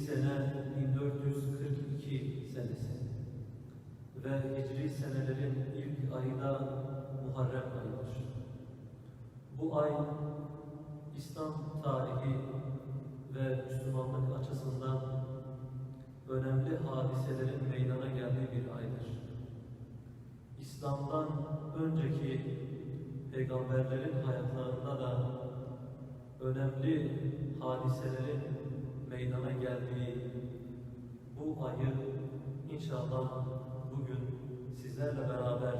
sene 1442 senesi ve hicri senelerin ilk ayı da Muharrem ayıdır. Bu ay İslam tarihi ve Müslümanlık açısından önemli hadiselerin meydana geldiği bir aydır. İslam'dan önceki peygamberlerin hayatlarında da önemli hadiselerin meydana geldiği bu ayı inşallah bugün sizlerle beraber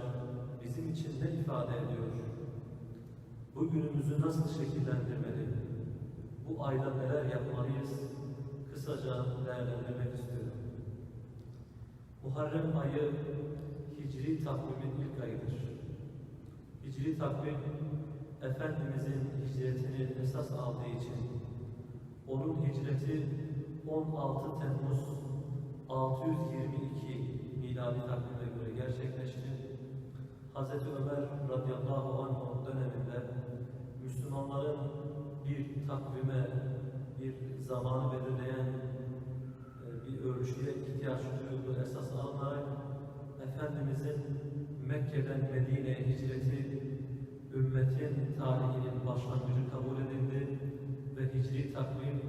bizim için ne ifade ediyor? Bugünümüzü nasıl şekillendirmeli? Bu ayda neler yapmalıyız? Kısaca değerlendirmek istiyorum. Muharrem ayı Hicri takvimin ilk ayıdır. Hicri takvim Efendimizin hicretini esas aldığı için onun hicreti 16 Temmuz 622 miladi takvime göre gerçekleşti. Hz. Ömer radıyallahu anh döneminde Müslümanların bir takvime, bir zamanı belirleyen e, bir ölçüye ihtiyaç duyulduğu esas alınarak Efendimizin Mekke'den Medine'ye hicreti ümmetin tarihinin başlangıcı kabul edildi ve hicri takvim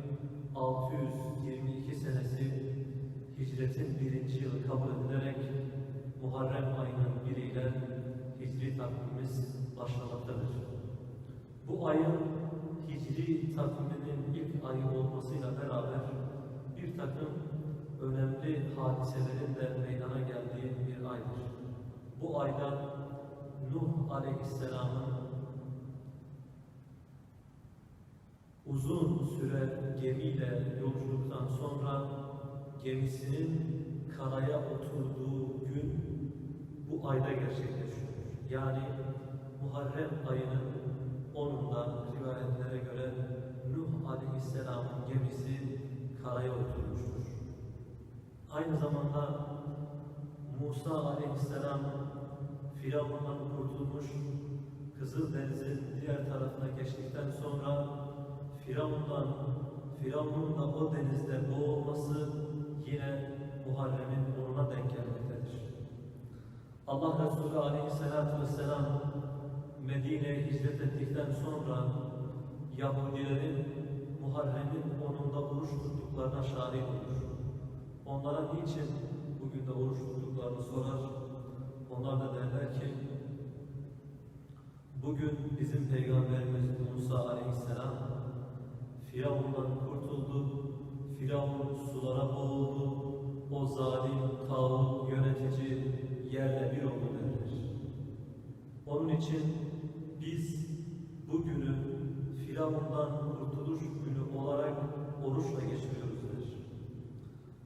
622 senesi hicretin birinci yılı kabul edilerek Muharrem ayının biriyle hicri takvimimiz başlamaktadır. Bu ayın hicri takviminin ilk ayı olmasıyla beraber bir takım önemli hadiselerin de meydana geldiği bir aydır. Bu ayda Nuh Aleyhisselam'ın uzun süre gemiyle yolculuktan sonra gemisinin karaya oturduğu gün bu ayda gerçekleşiyor. Yani Muharrem ayının 10'unda rivayetlere göre Nuh Aleyhisselam'ın gemisi karaya oturmuştur. Aynı zamanda Musa Aleyhisselam Firavun'dan kurtulmuş, Kızıldeniz'in diğer tarafına geçtikten sonra Firavun'dan, Firavun'un da o denizde boğulması yine Muharrem'in onuna denk gelmektedir. Allah Resulü Aleyhisselatü Vesselam Medine'ye hicret ettikten sonra Yahudilerin Muharrem'in onunda oruç tuttuklarına şahit olur. Onlara niçin bugün de oruç tuttuklarını sorar. Onlar da derler ki bugün bizim Peygamberimiz Musa Aleyhisselam Firavun'dan kurtuldu. Firavun sulara boğuldu. O zalim, tağut, yönetici yerle bir oldu derler. Onun için biz bugünü Firavun'dan kurtuluş günü olarak oruçla geçiriyoruz der.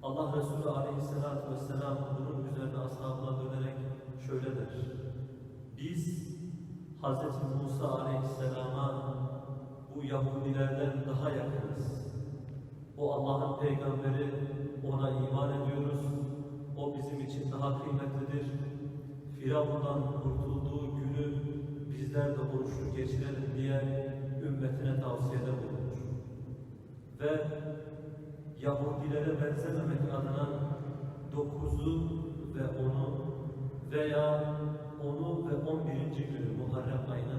Allah Resulü Aleyhisselatü Vesselam bunun üzerine ashabına dönerek şöyle der. Biz Hz. Musa Aleyhisselam'a bu Yahudilerden daha yakınız. O Allah'ın peygamberi, ona iman ediyoruz. O bizim için daha kıymetlidir. Firavundan kurtulduğu günü bizler de oruçlu geçirelim diye ümmetine tavsiyede bulunur. Ve Yahudilere benzememek adına dokuzu ve onu veya onu ve on birinci günü Muharrem ayına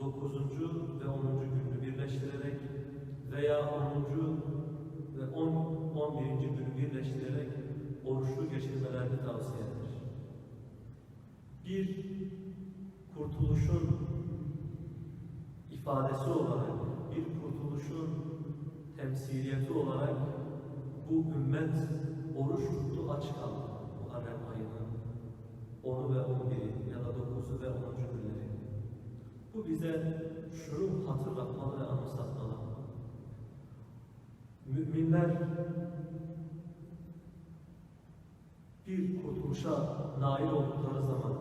9. ve 10. günü birleştirerek veya 10. ve 10, 11. günü birleştirerek oruçlu geçirmelerini tavsiye eder. Bir, kurtuluşun ifadesi olarak, bir kurtuluşun temsiliyeti olarak bu ümmet oruç tuttu aç kaldı Muharrem ayının 10'u ve 11'i ya da 9'u ve 10. Bu bize şunu hatırlatmalı ve anımsatmalı. Müminler bir kurtuluşa nail oldukları zaman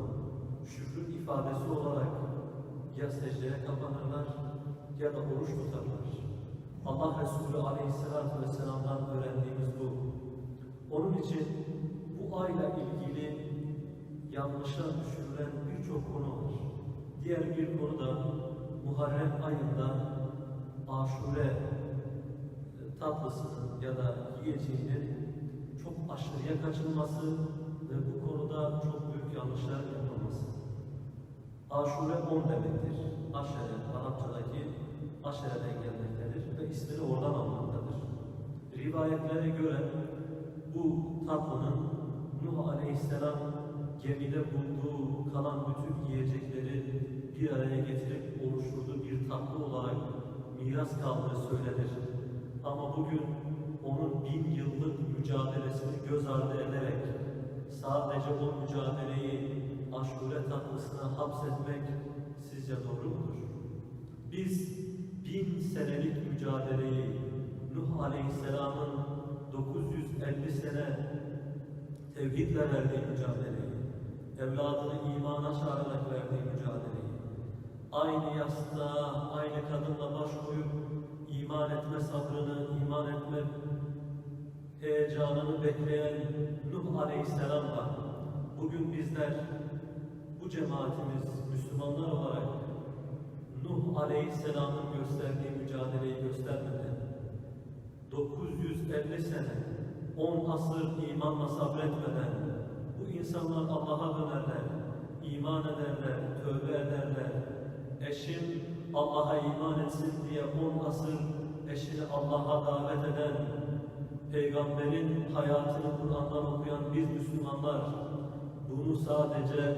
şükrün ifadesi olarak ya secdeye kapanırlar ya da oruç tutarlar. Allah Resulü Aleyhisselatü Vesselam'dan öğrendiğimiz bu. Onun için bu ayla ilgili yanlışa düşürülen birçok konu var. Diğer bir konu da Muharrem ayında aşure e, tatlısının ya da yiyeceğinin çok aşırıya kaçılması ve bu konuda çok büyük yanlışlar yapılması. Aşure 10 demektir. Aşere, Arapçadaki aşereden gelmektedir ve ismini oradan almaktadır. Rivayetlere göre bu tatlının Nuh Aleyhisselam gemide bulduğu kalan bütün yiyecekleri bir araya getirip oluşturduğu bir tatlı olarak miras kaldığı söylenir. Ama bugün onun bin yıllık mücadelesini göz ardı ederek sadece o mücadeleyi aşure tatlısına hapsetmek sizce doğru mudur? Biz bin senelik mücadeleyi Nuh Aleyhisselam'ın 950 sene tevhidle verdiği mücadeleyi, evladını imana çağırarak verdiği mücadeleyi, aynı yastığa, aynı kadınla baş koyup iman etme sabrını, iman etme heyecanını bekleyen Nuh Aleyhisselam'la bugün bizler bu cemaatimiz Müslümanlar olarak Nuh Aleyhisselam'ın gösterdiği mücadeleyi göstermeden 950 sene 10 asır imanla sabretmeden bu insanlar Allah'a dönerler, iman ederler, tövbe ederler. Eşim Allah'a iman etsin diye 10 asır eşini Allah'a davet eden Peygamberin hayatını Kur'an'dan okuyan biz Müslümanlar bunu sadece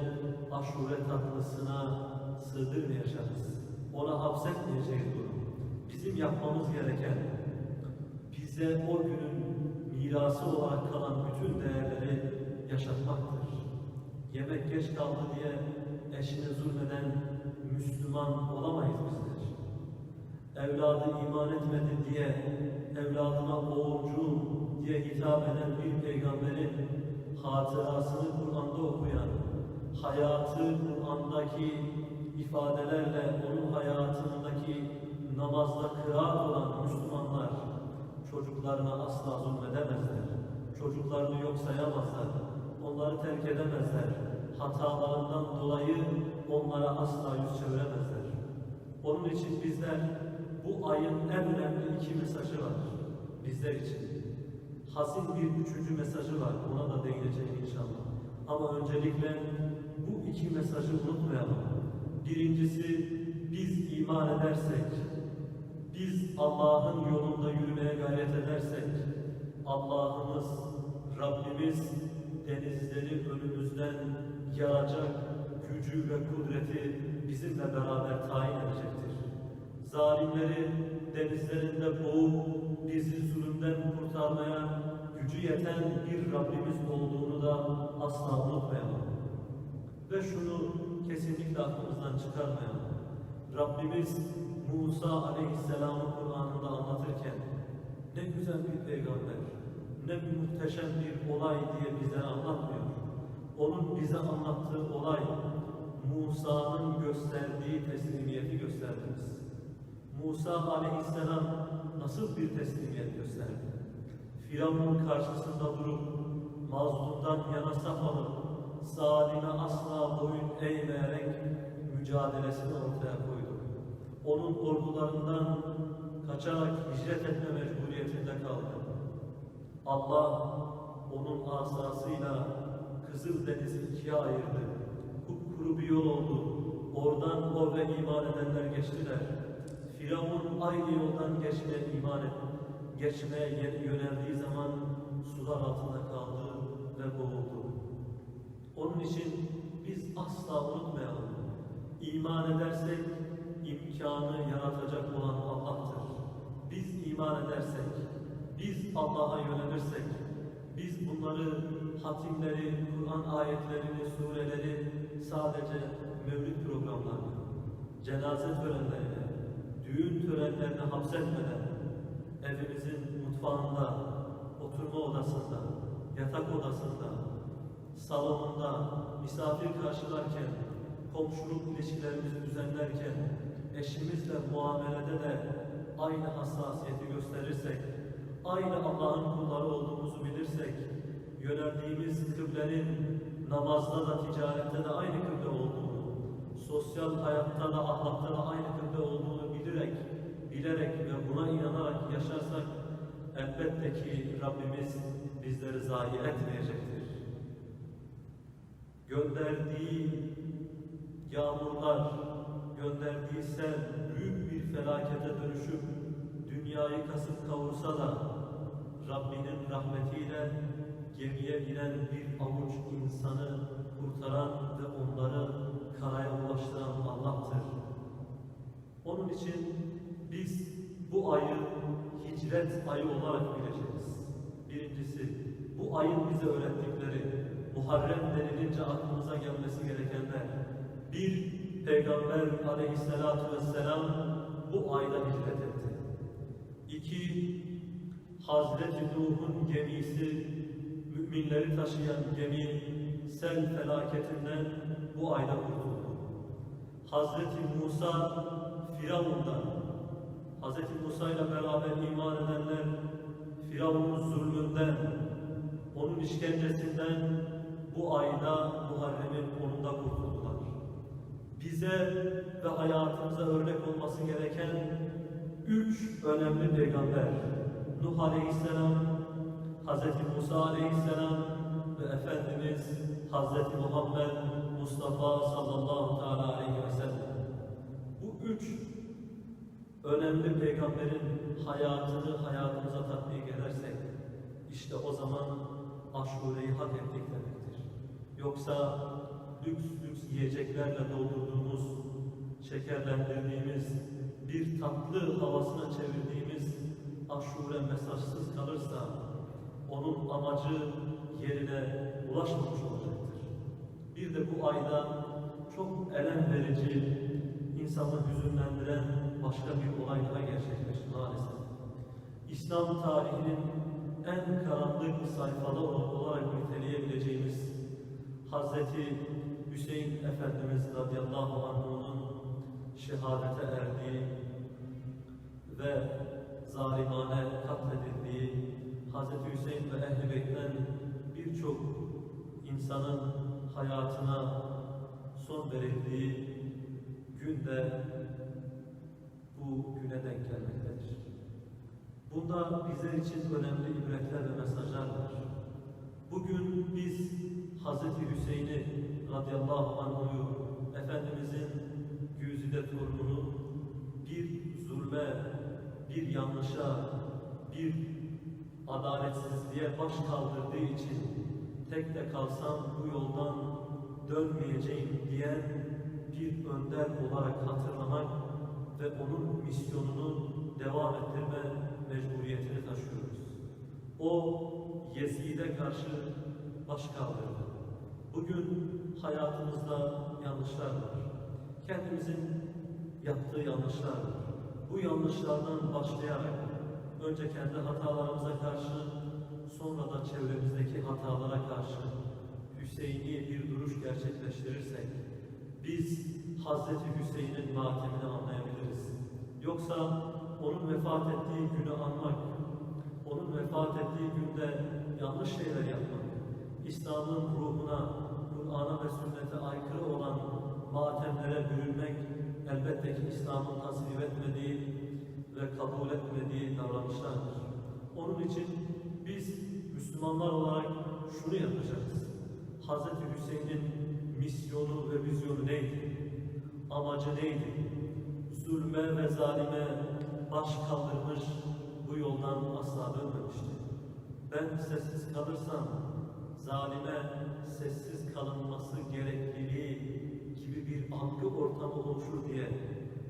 aşure tatlısına sığdırmayacağız. Ona hapsetmeyeceğiz bunu. Bizim yapmamız gereken bize o günün mirası olarak kalan bütün değerleri yaşatmaktır. Yemek geç kaldı diye eşine zulmeden Müslüman olamayız bizler. Evladı iman etmedi diye evladına oğulcuğum diye hitap eden bir peygamberin hatırasını Kur'an'da okuyan, hayatı Kur'an'daki ifadelerle onun hayatındaki namazda kıraat olan Müslümanlar çocuklarına asla zulmedemezler. Çocuklarını yok sayamazlar. Onları terk edemezler. Hatalarından dolayı onlara asla yüz çeviremezler. Onun için bizler bu ayın en önemli iki mesajı var bizler için. Hazin bir üçüncü mesajı var. Ona da değineceğiz inşallah. Ama öncelikle bu iki mesajı unutmayalım. Birincisi biz iman edersek, biz Allah'ın yolunda yürümeye gayret edersek, Allah'ımız, Rabbimiz denizleri önümüzden yaracak gücü ve kudreti bizimle beraber tayin edecektir. Zalimleri denizlerinde boğup bizi zulümden kurtarmaya gücü yeten bir Rabbimiz olduğunu da asla unutmayalım. Ve şunu kesinlikle aklımızdan çıkarmayalım. Rabbimiz Musa Aleyhisselam'ı Kur'an'ında anlatırken ne güzel bir peygamber, ne muhteşem bir olay diye bize anlatmıyor. Onun bize anlattığı olay Musa'nın gösterdiği teslimiyeti gösterdiniz. Musa aleyhisselam nasıl bir teslimiyet gösterdi? Firavun'un karşısında durup mazlumdan yana saf alıp zalime asla boyun eğmeyerek mücadelesini ortaya koydu. Onun ordularından kaçarak hicret etme mecburiyetinde kaldı. Allah onun asasıyla Kızıl Deniz'i ikiye ayırdı. Kupkuru bir yol oldu. Oradan o ve iman edenler geçtiler. Firavun aynı yoldan geçmeye iman et, geçmeye yöneldiği zaman sular altında kaldı ve boğuldu. Onun için biz asla unutmayalım. İman edersek imkanı yaratacak olan Allah'tır. Biz iman edersek, biz Allah'a yönelirsek, biz bunları hatimleri, Kur'an ayetlerini, sureleri sadece mevlid programlarını, cenaze törenlerine, düğün törenlerine hapsetmeden evimizin mutfağında, oturma odasında, yatak odasında, salonunda misafir karşılarken, komşuluk ilişkilerimizi düzenlerken, eşimizle muamelede de aynı hassasiyeti gösterirsek, aynı Allah'ın kulları olduğumuzu bilirsek, yöneldiğimiz kıblenin namazda da ticarette de aynı kıble olduğunu, sosyal hayatta da ahlakta da aynı kıble olduğunu bilerek, bilerek ve buna inanarak yaşarsak elbette ki Rabbimiz bizleri zayi etmeyecektir. Gönderdiği yağmurlar, gönderdiği sel büyük bir felakete dönüşüp dünyayı kasıp kavursa da Rabbinin rahmetiyle gemiye binen bir avuç insanı kurtaran ve onları karaya ulaştıran Allah'tır. Onun için biz bu ayı hicret ayı olarak bileceğiz. Birincisi, bu ayın bize öğrettikleri, Muharrem denilince aklımıza gelmesi gerekenler. Bir, Peygamber aleyhissalatu vesselam bu ayda hicret etti. İki, Hazreti Nuh'un gemisi, müminleri taşıyan gemi sel felaketinden bu ayda kurtuldu. Hazreti Musa Firavun'dan, Hazreti Musa ile beraber iman edenler Firavun'un zulmünden, onun işkencesinden bu ayda Muharrem'in onunda kurtuldular. Bize ve hayatımıza örnek olması gereken üç önemli peygamber, Nuh Aleyhisselam, Hazreti Musa Aleyhisselam ve Efendimiz Hazreti Muhammed Mustafa sallallahu teala aleyhi ve sellem. Bu üç önemli peygamberin hayatını hayatımıza tatbik edersek, işte o zaman aşureyi hak ettik demektir. Yoksa lüks lüks yiyeceklerle doldurduğumuz, şekerlendirdiğimiz, bir tatlı havasına çevirdiğimiz aşure mesajsız kalırsa, onun amacı yerine ulaşmamış olacaktır. Bir de bu ayda çok elem verici, insanı hüzünlendiren başka bir olay daha gerçekleşti maalesef. İslam tarihinin en karanlık sayfaları olarak niteleyebileceğimiz Hazreti Hüseyin Efendimiz radıyallahu anh'ın şehadete erdiği ve zalimane Hazreti Hüseyin ve Ehl-i Beyt'ten birçok insanın hayatına son verildiği günde bu güne denk gelmektedir. Bunda bizler için önemli ibretler ve mesajlar var. Bugün biz Hazreti Hüseyin'i radıyallahu anh'u Efendimizin güzide torununu bir zulme, bir yanlışa, bir adaletsizliğe baş kaldırdığı için tek de kalsam bu yoldan dönmeyeceğim diyen bir önder olarak hatırlamak ve onun misyonunu devam ettirme mecburiyetini taşıyoruz. O Yezid'e karşı baş kaldırdı. Bugün hayatımızda yanlışlar var. Kendimizin yaptığı yanlışlar var. Bu yanlışlardan başlayarak önce kendi hatalarımıza karşı sonra da çevremizdeki hatalara karşı Hüseyin'i bir duruş gerçekleştirirsek biz Hazreti Hüseyin'in matemini anlayabiliriz. Yoksa onun vefat ettiği günü anmak, onun vefat ettiği günde yanlış şeyler yapmak, İslam'ın ruhuna, Kur'an'a ve sünnete aykırı olan matemlere bürünmek elbette ki İslam'ın tasvip etmediği ve kabul etmediği davranışlardır. Onun için biz Müslümanlar olarak şunu yapacağız. Hz. Hüseyin'in misyonu ve vizyonu neydi? Amacı neydi? Zulme ve zalime baş kaldırmış, bu yoldan asla dönmemişti. Ben sessiz kalırsam, zalime sessiz kalınması gerekliliği gibi bir algı ortamı oluşur diye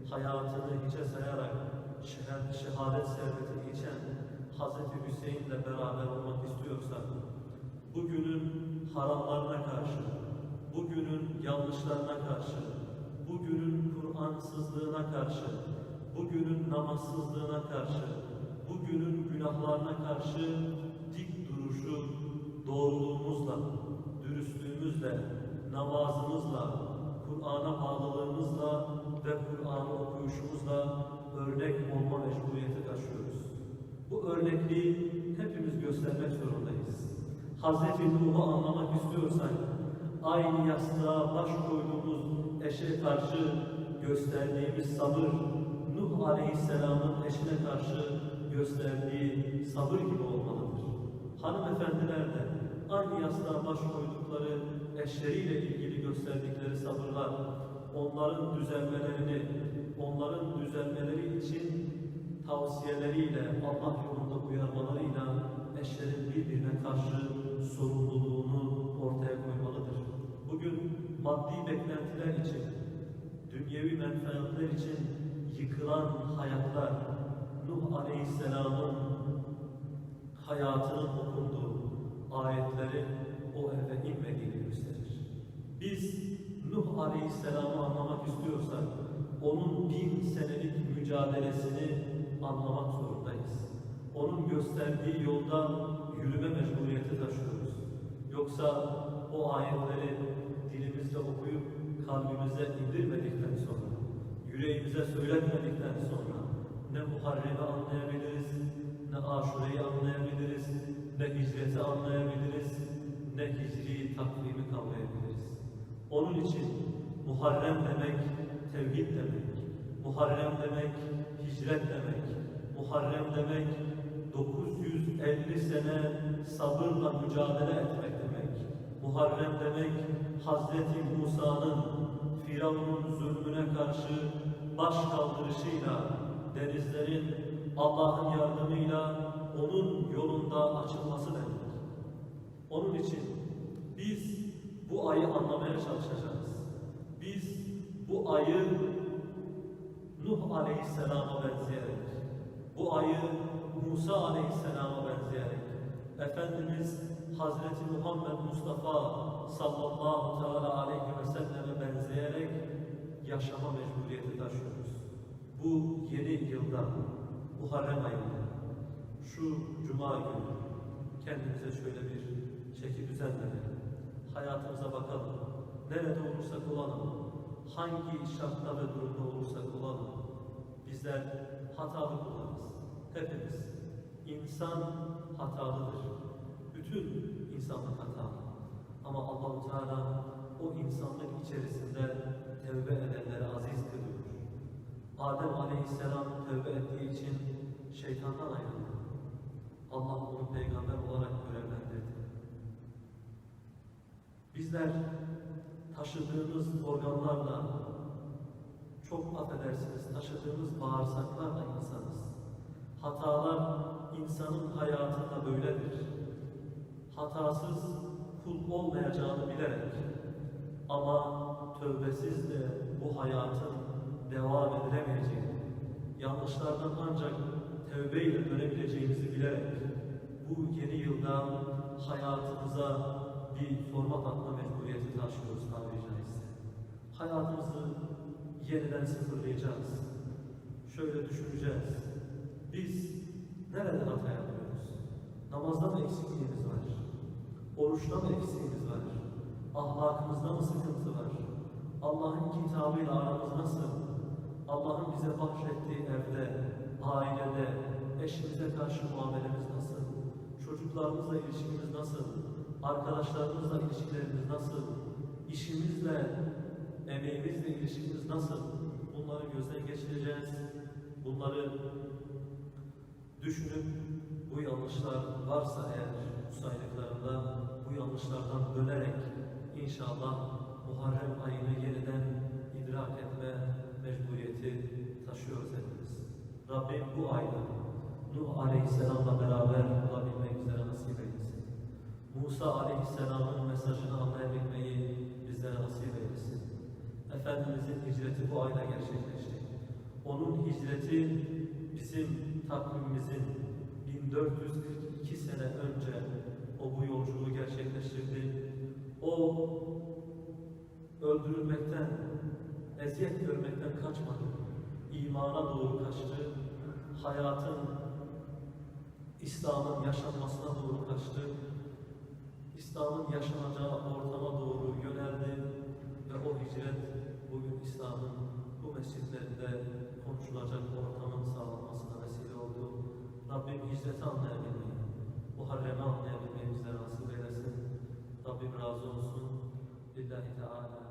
hayatını hiçe sayarak şehadet, servetini içen Hz. Hüseyin'le beraber olmak istiyorsak, bugünün haramlarına karşı, bugünün yanlışlarına karşı, bugünün Kur'ansızlığına karşı, bugünün namazsızlığına karşı, bugünün günahlarına karşı dik duruşu doğruluğumuzla, dürüstlüğümüzle, namazımızla, Kur'an'a bağlılığımızla ve Kur'an'ı okuyuşumuzla örnek olma mecburiyeti taşıyoruz. Bu örnekliği hepimiz göstermek zorundayız. Hazreti Nuh'u anlamak istiyorsak, aynı yastığa baş koyduğumuz eşe karşı gösterdiğimiz sabır, Nuh Aleyhisselam'ın eşine karşı gösterdiği sabır gibi olmalıdır. Hanımefendiler de aynı yastığa baş koydukları eşleriyle ilgili gösterdikleri sabırlar, onların düzelmelerini, onların düzelmeleri için tavsiyeleriyle, Allah yolunda uyarmalarıyla eşlerin birbirine karşı sorumluluğunu ortaya koymalıdır. Bugün maddi beklentiler için, dünyevi menfaatler için yıkılan hayatlar, Nuh Aleyhisselam'ın hayatının okunduğu ayetleri o eve inmediğini gösterir. Biz Nuh Aleyhisselam'ı anlamak istiyorsak, onun bin senelik mücadelesini anlamak zorundayız. Onun gösterdiği yolda yürüme mecburiyeti taşıyoruz. Yoksa o ayetleri dilimizde okuyup kalbimize indirmedikten sonra, yüreğimize söyletmedikten sonra ne Muharrem'i anlayabiliriz, ne Aşure'yi anlayabiliriz, ne hicreti anlayabiliriz, ne hicri takvimi kavrayabiliriz. Onun için Muharrem demek tevhid demek, Muharrem demek hicret demek, Muharrem demek 950 sene sabırla mücadele etmek demek. Muharrem demek Hazreti Musa'nın Firavun'un zulmüne karşı baş kaldırışıyla denizlerin Allah'ın yardımıyla onun yolunda açılması demek. Onun için biz bu ayı anlamaya çalışacağız. Biz bu ayı Nuh Aleyhisselam'a benzeyerek, bu ayı Musa Aleyhisselam'a benzeyerek, Efendimiz Hazreti Muhammed Mustafa sallallahu teala aleyhi ve selleme benzeyerek yaşama mecburiyeti taşıyoruz. Bu yeni yılda, Muharrem ayında, şu Cuma günü kendimize şöyle bir çeki düzen. Hayatımıza bakalım. Nerede olursak olalım, hangi şartta ve durumda olursak olalım, bizler hatalı kullarız. Hepimiz. İnsan hatalıdır. Bütün insanlık hatalı. Ama Allahu Teala o insanlık içerisinde tevbe edenleri aziz kılıyor. Adem Aleyhisselam tövbe ettiği için şeytandan ayrıldı. Allah onu peygamber olarak görevlendirdi. Bizler taşıdığımız organlarla, çok affedersiniz, taşıdığımız bağırsaklarla insanız. Hatalar insanın hayatında böyledir. Hatasız kul olmayacağını bilerek ama tövbesiz de bu hayatın devam edilemeyeceğini, yanlışlardan ancak tövbeyle dönebileceğimizi bilerek bu yeni yılda hayatımıza bir format atma mecburiyeti taşıyoruz tabiri caizse. Hayatımızı yeniden sıfırlayacağız. Şöyle düşüneceğiz. Biz nerede hata yapıyoruz? Namazda mı eksikliğimiz var? Oruçta mı eksiğimiz var? Ahlakımızda mı sıkıntı var? Allah'ın kitabıyla aramız nasıl? Allah'ın bize bahşettiği evde, ailede, eşimize karşı muamelemiz nasıl? Çocuklarımızla ilişkimiz nasıl? Arkadaşlarımızla ilişkilerimiz nasıl? İşimizle, emeğimizle ilişkimiz nasıl? Bunları gözden geçireceğiz. Bunları düşünüp bu yanlışlar varsa eğer saydıklarında bu yanlışlardan dönerek inşallah Muharrem ayını yeniden idrak etme mecburiyeti taşıyoruz hepimiz. Rabbim bu ayda Nuh Aleyhisselam'la beraber olabilmek üzere nasip eylesin. Musa Aleyhisselam'ın mesajını anlayabilmeyi bizlere nasip eylesin. Efendimizin hicreti bu ayda gerçekleşti. Onun hicreti bizim takvimimizin 1442 sene önce o bu yolculuğu gerçekleştirdi. O öldürülmekten, eziyet görmekten kaçmadı. İmana doğru kaçtı. Hayatın, İslam'ın yaşanmasına doğru kaçtı. İslam'ın yaşanacağı ortama doğru yöneldi ve o hicret bugün İslam'ın bu mescidlerinde konuşulacak ortamın sağlanmasına vesile oldu. Rabbim hicreti anlayabilmeyi, Muharrem'i anlayabilmeyi bize nasip eylesin. Rabbim razı olsun. Lillahi Teala.